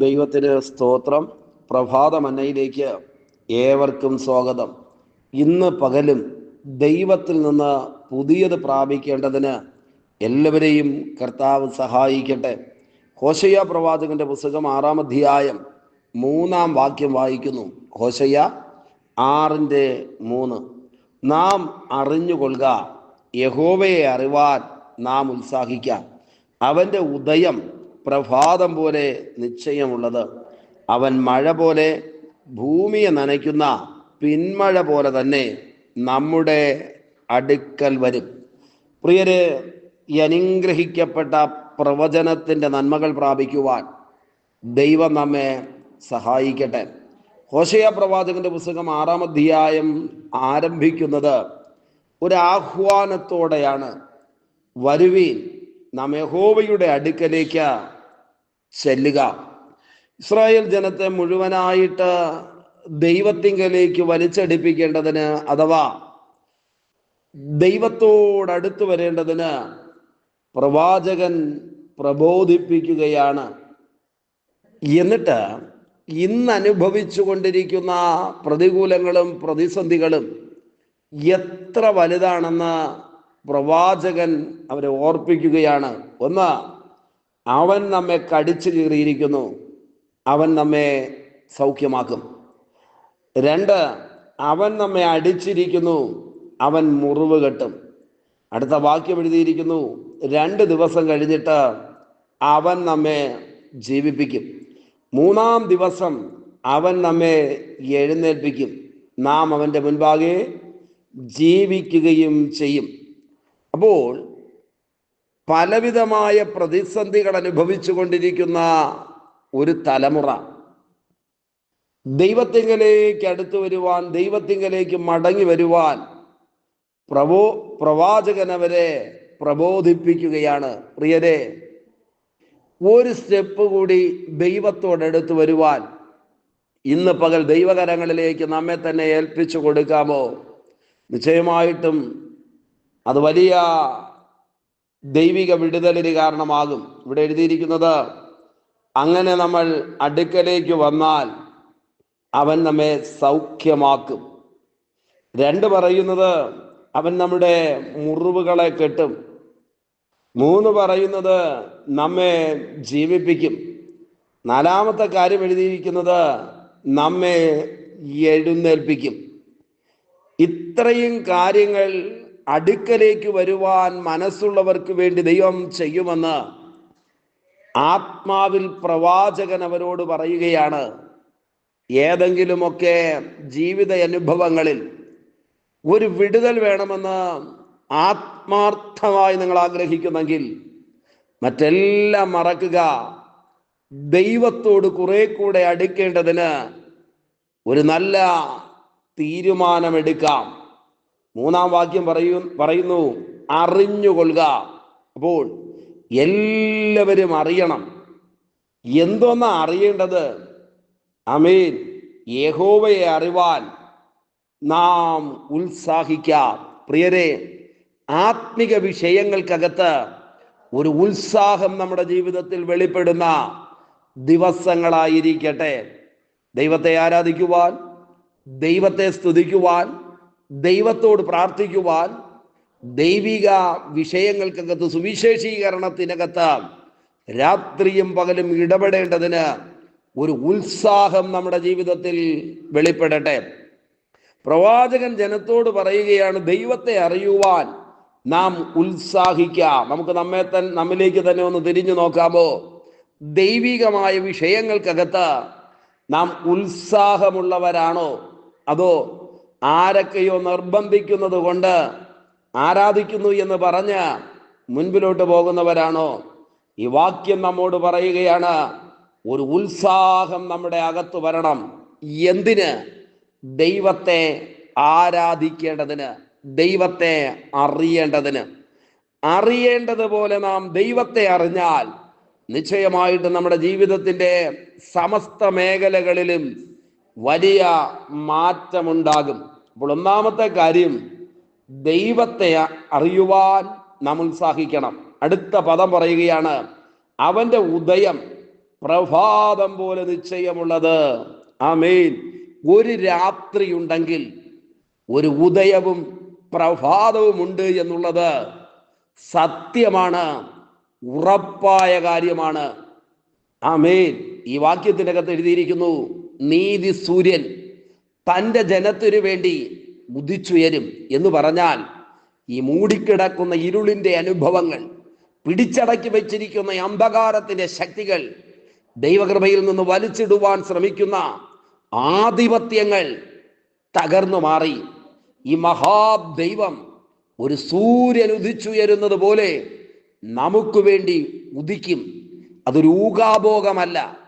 ദൈവത്തിന് സ്തോത്രം. പ്രഭാതമന്നയിലേക്ക് ഏവർക്കും സ്വാഗതം. ഇന്ന് പകലും ദൈവത്തിൽ നിന്ന് പുതിയത് പ്രാപിക്കേണ്ടതിന് എല്ലാവരെയും കർത്താവ് സഹായിക്കട്ടെ. ഹോശയ്യ പ്രവാചകന്റെ പുസ്തകം ആറാം അധ്യായം മൂന്നാം വാക്യം വായിക്കുന്നു. ഹോശയ്യ ആറിന്റെ മൂന്ന്. നാം അറിഞ്ഞുകൊള്ളുക യഹോവയെ അറിവാൻ നാം ഉത്സാഹിക്കാം. അവന്റെ ഉദയം പ്രഭാതം പോലെ നിശ്ചയമുള്ളത്. അവൻ മഴ പോലെ ഭൂമിയെ നനയ്ക്കുന്ന പിന്മഴ പോലെ തന്നെ നമ്മുടെ അടുക്കൽ വരും. പ്രിയരെ അനുഗ്രഹിക്കപ്പെട്ട പ്രവചനത്തിന്റെ നന്മകൾ പ്രാപിക്കുവാൻ ദൈവം നമ്മെ സഹായിക്കട്ടെ. ഹോഷയ പ്രവാചകന്റെ പുസ്തകം ആറാം അധ്യായം ആരംഭിക്കുന്നത് ഒരു ആഹ്വാനത്തോടെയാണ്. വരുവീൻ നാം യഹോവയുടെ അടുക്കലേക്ക് ചെല്ലുക. ഇസ്രായേൽ ജനത്തെ മുഴുവനായിട്ട് ദൈവത്തിങ്കലേക്ക് വലിച്ചടിപ്പിക്കേണ്ടതിന് അഥവാ ദൈവത്തോടടുത്ത് വരേണ്ടതിന് പ്രവാചകൻ പ്രബോധിപ്പിക്കുകയാണ്. എന്നിട്ട് ഇന്ന് അനുഭവിച്ചു കൊണ്ടിരിക്കുന്ന പ്രതികൂലങ്ങളും പ്രതിസന്ധികളും എത്ര വലുതാണെന്ന് പ്രവാചകൻ അവരെ ഓർപ്പിക്കുകയാണ്. ഒന്ന് അവൻ നമ്മെ കടിച്ചു കീറിയിരിക്കുന്നു. അവൻ നമ്മെ സൗഖ്യമാക്കും. രണ്ട് അവൻ നമ്മെ അടിച്ചിരിക്കുന്നു. അവൻ മുറിവ് കെട്ടും. അടുത്ത വാക്യം എഴുതിയിരിക്കുന്നു. രണ്ട് ദിവസം കഴിഞ്ഞിട്ട് അവൻ നമ്മെ ജീവിപ്പിക്കും. മൂന്നാം ദിവസം അവൻ നമ്മെ എഴുന്നേൽപ്പിക്കും. നാം അവന്റെ മുൻപാകെ ജീവിക്കുകയും ചെയ്യും. അപ്പോൾ പലവിധമായ പ്രതിസന്ധികൾ അനുഭവിച്ചു കൊണ്ടിരിക്കുന്ന ഒരു തലമുറ ദൈവത്തിങ്കലേക്ക് അടുത്തു വരുവാൻ ദൈവത്തിങ്കലേക്ക് മടങ്ങി വരുവാൻ പ്രബോ പ്രവാചകൻ അവരെ പ്രബോധിപ്പിക്കുകയാണ്. പ്രിയരെ ഒരു സ്റ്റെപ്പ് കൂടി ദൈവത്തോടടുത്ത് വരുവാൻ ഇന്ന് പകൽ ദൈവകരങ്ങളിലേക്ക് നമ്മെ തന്നെ ഏൽപ്പിച്ചു കൊടുക്കാമോ? നിശ്ചയമായിട്ടും അത് വലിയ ദൈവിക വിടുതലിന് കാരണമാകും. ഇവിടെ എഴുതിയിരിക്കുന്നത് അങ്ങനെ നമ്മൾ അടുക്കലേക്ക് വന്നാൽ അവൻ നമ്മെ സൗഖ്യമാക്കും. രണ്ട് പറയുന്നത് അവൻ നമ്മുടെ മുറിവുകളെ കെട്ടും. മൂന്ന് പറയുന്നത് നമ്മെ ജീവിപ്പിക്കും. നാലാമത്തെ കാര്യം എഴുതിയിരിക്കുന്നത് നമ്മെ എഴുന്നേൽപ്പിക്കും. ഇത്രയും കാര്യങ്ങൾ അടുക്കലേക്ക് വരുവാൻ മനസ്സുള്ളവർക്ക് വേണ്ടി ദൈവം ചെയ്യുമെന്ന് ആത്മാവിൽ പ്രവാചകൻ അവരോട് പറയുകയാണ്. ഏതെങ്കിലുമൊക്കെ ജീവിത അനുഭവങ്ങളിൽ ഒരു വിടുതൽ വേണമെന്ന് ആത്മാർത്ഥമായി നിങ്ങൾ ആഗ്രഹിക്കുന്നെങ്കിൽ മറ്റെല്ലാം മറക്കുക. ദൈവത്തോട് കുറെ കൂടെ അടുക്കേണ്ടതിന് ഒരു നല്ല തീരുമാനമെടുക്കാം. മൂന്നാം വാക്യം പറയൂ പറയുന്നു അറിഞ്ഞുകൊള്ളുക. അപ്പോൾ എല്ലാവരും അറിയണം. എന്തോന്നാ അറിയേണ്ടത്? അമീൻ യഹോവയെ അറിവാൻ നാം ഉത്സാഹിക്കാം. പ്രിയരെ ആത്മിക വിഷയങ്ങൾക്കകത്ത് ഒരു ഉത്സാഹം നമ്മുടെ ജീവിതത്തിൽ വെളിപ്പെടുന്ന ദിവസങ്ങളായിരിക്കട്ടെ. ദൈവത്തെ ആരാധിക്കുവാൻ ദൈവത്തെ സ്തുതിക്കുവാൻ ദൈവത്തോട് പ്രാർത്ഥിക്കുവാൻ ദൈവിക വിഷയങ്ങൾക്കകത്ത് സുവിശേഷീകരണത്തിനകത്ത് രാത്രിയും പകലും ഇടപെടേണ്ടതിന് ഒരു ഉത്സാഹം നമ്മുടെ ജീവിതത്തിൽ വെളിപ്പെടട്ടെ. പ്രവാചകൻ ജനത്തോട് പറയുകയാണ് ദൈവത്തെ അറിയുവാൻ നാം ഉത്സാഹിക്കാം. നമുക്ക് നമ്മെ തന്നെ നമ്മിലേക്ക് തന്നെ ഒന്ന് തിരിഞ്ഞു നോക്കാമോ? ദൈവികമായ വിഷയങ്ങൾക്കകത്ത് നാം ഉത്സാഹമുള്ളവരാണോ? അതോ ആരൊക്കെയോ നിർബന്ധിക്കുന്നത് കൊണ്ട് ആരാധിക്കുന്നു എന്ന് പറഞ്ഞ് മുൻപിലോട്ട് പോകുന്നവരാണോ? ഈ വാക്യം നമ്മോട് പറയുകയാണ് ഒരു ഉത്സാഹം നമ്മുടെ അകത്ത് വരണം. എന്തിന്? ദൈവത്തെ ആരാധിക്കേണ്ടതിന് ദൈവത്തെ അറിയേണ്ടതിന്. അറിയേണ്ടതുപോലെ നാം ദൈവത്തെ അറിഞ്ഞാൽ നിശ്ചയമായിട്ട് നമ്മുടെ ജീവിതത്തിന്റെ സമസ്ത മേഖലകളിലും വലിയ മാറ്റമുണ്ടാകും. അപ്പോൾ ഒന്നാമത്തെ കാര്യം ദൈവത്തെ അറിയുവാൻ നാം ഉത്സാഹിക്കണം. അടുത്ത പദം പറയുകയാണ് അവന്റെ ഉദയം പ്രഭാതം പോലെ നിശ്ചയമുള്ളത്. ആമേൻ. ഒരു രാത്രി ഉണ്ടെങ്കിൽ ഒരു ഉദയവും പ്രഭാതവും ഉണ്ട് എന്നുള്ളത് സത്യമാണ് ഉറപ്പായ കാര്യമാണ്. ആമേൻ. ഈ വാക്യത്തിനകത്ത് എഴുതിയിരിക്കുന്നു നീതി സൂര്യൻ തന്റെ ജനത്തിനു വേണ്ടി ഉദിച്ചുയരും എന്ന് പറഞ്ഞാൽ ഈ മൂടിക്കിടക്കുന്ന ഇരുളിന്റെ അനുഭവങ്ങൾ പിടിച്ചടക്കി വെച്ചിരിക്കുന്ന അന്ധകാരത്തിന്റെ ശക്തികൾ ദൈവകൃപയിൽ നിന്ന് വലിച്ചിടുവാൻ ശ്രമിക്കുന്ന ആധിപത്യങ്ങൾ തകർന്നു മാറി. ഈ മഹാദൈവം ഒരു സൂര്യൻ ഉദിച്ചുയരുന്നത് പോലെ നമുക്ക് വേണ്ടി ഉദിക്കും. അതൊരു ഊകാഭോഗമല്ല.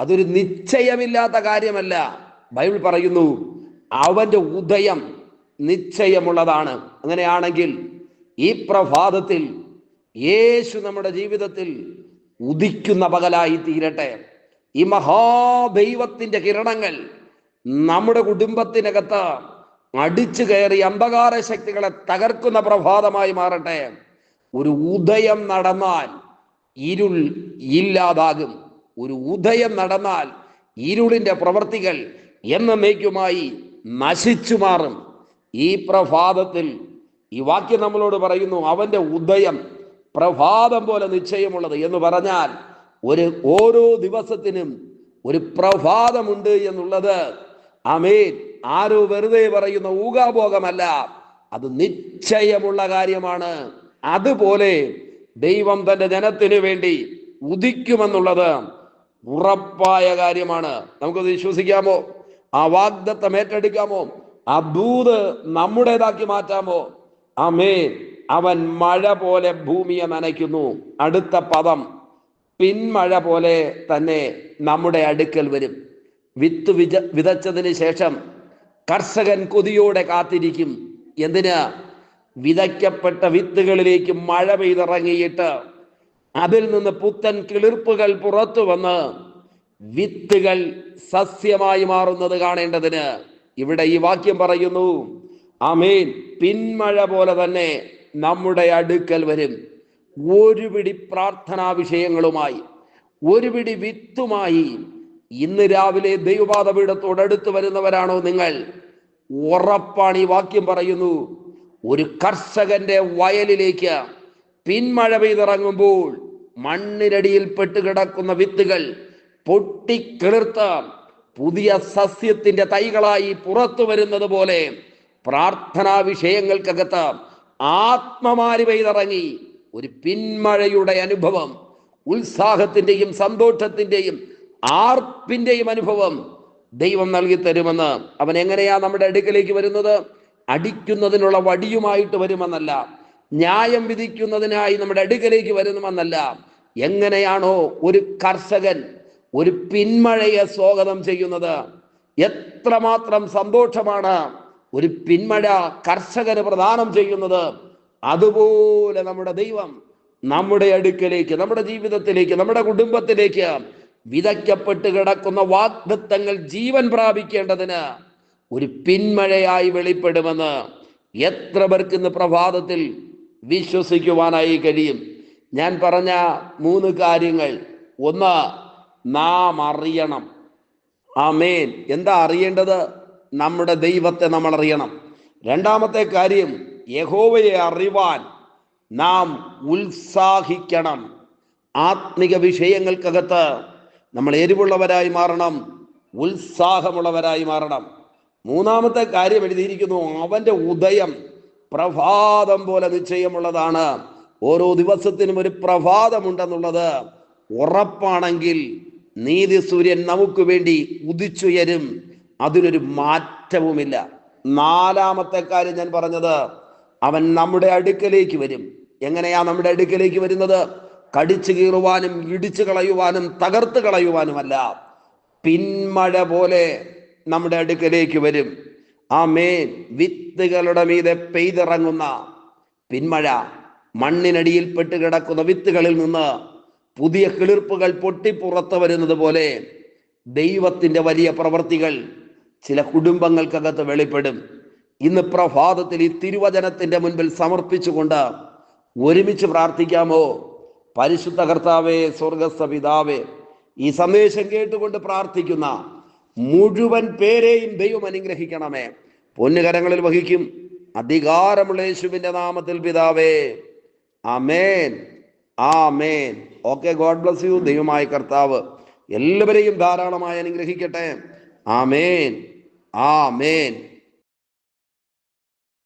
അതൊരു നിശ്ചയമില്ലാത്ത കാര്യമല്ല. ബൈബിൾ പറയുന്നു അവന്റെ ഉദയം നിശ്ചയമുള്ളതാണ്. അങ്ങനെയാണെങ്കിൽ ഈ പ്രഭാതത്തിൽ യേശു നമ്മുടെ ജീവിതത്തിൽ ഉദിക്കുന്ന പകലായി തീരട്ടെ. ഈ മഹാദൈവത്തിന്റെ കിരണങ്ങൾ നമ്മുടെ കുടുംബത്തിനകത്ത് അടിച്ചു കയറി അന്ധകാര ശക്തികളെ തകർക്കുന്ന പ്രഭാതമായി മാറട്ടെ. ഒരു ഉദയം നടന്നാൽ ഇരുൾ ഇല്ലാതാകും. ഒരു ഉദയം നടന്നാൽ ഇരുളിന്റെ പ്രവർത്തികൾ എന്നേക്കുമായി നശിച്ചു മാറും. ഈ പ്രഭാതത്തിൽ ഈ വാക്യം നമ്മളോട് പറയുന്നു അവന്റെ ഉദയം പ്രഭാതം പോലെ നിശ്ചയമുള്ളത് എന്ന് പറഞ്ഞാൽ ഒരു ഓരോ ദിവസത്തിനും ഒരു പ്രഭാതമുണ്ട് എന്നുള്ളത്. അമേൻ ആരോ വെറുതെ പറയുന്ന ഊകാഭോഗമല്ല അത് നിശ്ചയമുള്ള കാര്യമാണ്. അതുപോലെ ദൈവം തന്റെ ജനത്തിനു വേണ്ടി ഉദിക്കുമെന്നുള്ളത് ഉറപ്പായ കാര്യമാണ്. നമുക്കത് വിശ്വസിക്കാമോ? ആ വാഗ്ദത്തം ഏറ്റെടുക്കാമോ? ആ ദൂത് നമ്മുടേതാക്കി മാറ്റാമോ? അമേ അവൻ മഴ പോലെ ഭൂമിയെ നനയ്ക്കുന്നു. അടുത്ത പദം. പിന്മഴ പോലെ തന്നെ നമ്മുടെ അടുക്കൽ വരും. വിത്ത് വിജ വിതച്ചതിന് ശേഷം കർഷകൻ കൊതിയോടെ കാത്തിരിക്കും. എന്തിന്? വിതയ്ക്കപ്പെട്ട വിത്തുകളിലേക്ക് മഴ പെയ്തിറങ്ങിയിട്ട് അതിൽ നിന്ന് പുത്തൻ കിളിർപ്പുകൾ പുറത്തു വന്ന് വിത്തുകൾ സസ്യമായി മാറുന്നത് കാണേണ്ടതിന് ഇവിടെ ഈ വാക്യം പറയുന്നു. അമീൻ പിന്മഴ പോലെ തന്നെ നമ്മുടെ അടുക്കൽ വരും. ഒരു പിടി പ്രാർത്ഥനാ വിഷയങ്ങളുമായി ഒരു പിടി വിത്തുമായി ഇന്ന് രാവിലെ ദൈവപാതപീഠത്തോടടുത്ത് വരുന്നവരാണോ നിങ്ങൾ? ഉറപ്പാണ് ഈ വാക്യം പറയുന്നു. ഒരു കർഷകന്റെ വയലിലേക്ക് പിന്മഴ പെയ്തിറങ്ങുമ്പോൾ മണ്ണിനടിയിൽ പെട്ടുകിടക്കുന്ന വിത്തുകൾ പൊട്ടിക്കിളിർത്ത് പുതിയ സസ്യത്തിന്റെ തൈകളായി പുറത്തു വരുന്നത് പോലെ പ്രാർത്ഥനാ വിഷയങ്ങൾക്കകത്ത് ആത്മമാരി പെയ്തിറങ്ങി. ഒരു പിന്മഴയുടെ അനുഭവം ഉത്സാഹത്തിന്റെയും സന്തോഷത്തിന്റെയും ആർപ്പിന്റെയും അനുഭവം ദൈവം നൽകി തരുമെന്ന്. അവൻ എങ്ങനെയാ നമ്മുടെ അടുക്കലേക്ക് വരുന്നത്? അടിക്കുന്നതിനുള്ള വടിയുമായിട്ട് വരുമെന്നല്ല. ന്യായം വിധിക്കുന്നതിനായി നമ്മുടെ അടുക്കലേക്ക് വരുന്നുവെന്നല്ല. എങ്ങനെയാണോ ഒരു കർഷകൻ ഒരു പിന്മഴയെ സ്വാഗതം ചെയ്യുന്നത്. എത്രമാത്രം സന്തോഷമാണ് ഒരു പിന്മഴ കർഷകന് പ്രദാനം ചെയ്യുന്നത്. അതുപോലെ നമ്മുടെ ദൈവം നമ്മുടെ അടുക്കലേക്ക് നമ്മുടെ ജീവിതത്തിലേക്ക് നമ്മുടെ കുടുംബത്തിലേക്ക് വിതയ്ക്കപ്പെട്ട് കിടക്കുന്ന വാഗ്ദത്തങ്ങൾ ജീവൻ പ്രാപിക്കേണ്ടതിന് ഒരു പിന്മഴയായി വെളിപ്പെടുമെന്ന് എത്ര പേർക്ക് ഇന്ന് പ്രഭാതത്തിൽ വിശ്വസിക്കുവാനായി കഴിയും. ഞാൻ പറഞ്ഞ മൂന്ന് കാര്യങ്ങൾ. ഒന്ന് നാം അറിയണം. ആമേൻ. എന്താ അറിയേണ്ടത്? നമ്മുടെ ദൈവത്തെ നമ്മൾ അറിയണം. രണ്ടാമത്തെ കാര്യം യഹോവയെ അറിവാൻ നാം ഉത്സാഹിക്കണം. ആത്മിക വിഷയങ്ങൾക്കകത്ത് നമ്മൾ എരിവുള്ളവരായി മാറണം ഉത്സാഹമുള്ളവരായി മാറണം. മൂന്നാമത്തെ കാര്യം എഴുതിയിരിക്കുന്നു അവന്റെ ഉദയം. പ്രഭാതം പോലെ നിശ്ചയമുള്ളതാണ്. ഓരോ ദിവസത്തിനും ഒരു പ്രഭാതമുണ്ടെന്നുള്ളത് ഉറപ്പാണെങ്കിൽ നീതി സൂര്യൻ നമുക്ക് വേണ്ടി ഉദിച്ചുയരും. അതിനൊരു മാറ്റവുമില്ല. നാലാമത്തെ കാര്യം ഞാൻ പറഞ്ഞത് അവൻ നമ്മുടെ അടുക്കലേക്ക് വരും. എങ്ങനെയാ നമ്മുടെ അടുക്കലേക്ക് വരുന്നത്? കടിച്ചു കീറുവാനും ഇടിച്ചു കളയുവാനും തകർത്ത് കളയുവാനുമല്ല. പിന്മഴ പോലെ നമ്മുടെ അടുക്കലേക്ക് വരും. ആ മേൻ വിത്തുകളുടെ മീതെ പെയ്തിറങ്ങുന്ന പിന്മഴ മണ്ണിനടിയിൽ പെട്ട് കിടക്കുന്ന വിത്തുകളിൽ നിന്ന് പുതിയ കിളിർപ്പുകൾ പൊട്ടിപ്പുറത്ത് വരുന്നത് പോലെ ദൈവത്തിന്റെ വലിയ പ്രവൃത്തികൾ ചില കുടുംബങ്ങൾക്കകത്ത് വെളിപ്പെടും. ഇന്ന് പ്രഭാതത്തിൽ ഈ തിരുവചനത്തിന്റെ മുൻപിൽ സമർപ്പിച്ചുകൊണ്ട് ഒരുമിച്ച് പ്രാർത്ഥിക്കാമോ? പരിശുദ്ധ കർത്താവേ സ്വർഗസ്ഥ പിതാവേ ഈ സന്ദേശം കേട്ടുകൊണ്ട് പ്രാർത്ഥിക്കുന്ന മുഴുവൻ പേരെയും ദൈവം അനുഗ്രഹിക്കണമേ. പൊന്നുകരങ്ങളിൽ വഹിക്കും. അധികാരമുള്ള യേശുവിന്റെ നാമത്തിൽ പിതാവേ. ആമേൻ. ആമേൻ. Okay God bless you. ദൈവമായ കർത്താവ് എല്ലാവരെയും ധാരാളമായി അനുഗ്രഹിക്കട്ടെ. ആമേൻ. ആമേൻ.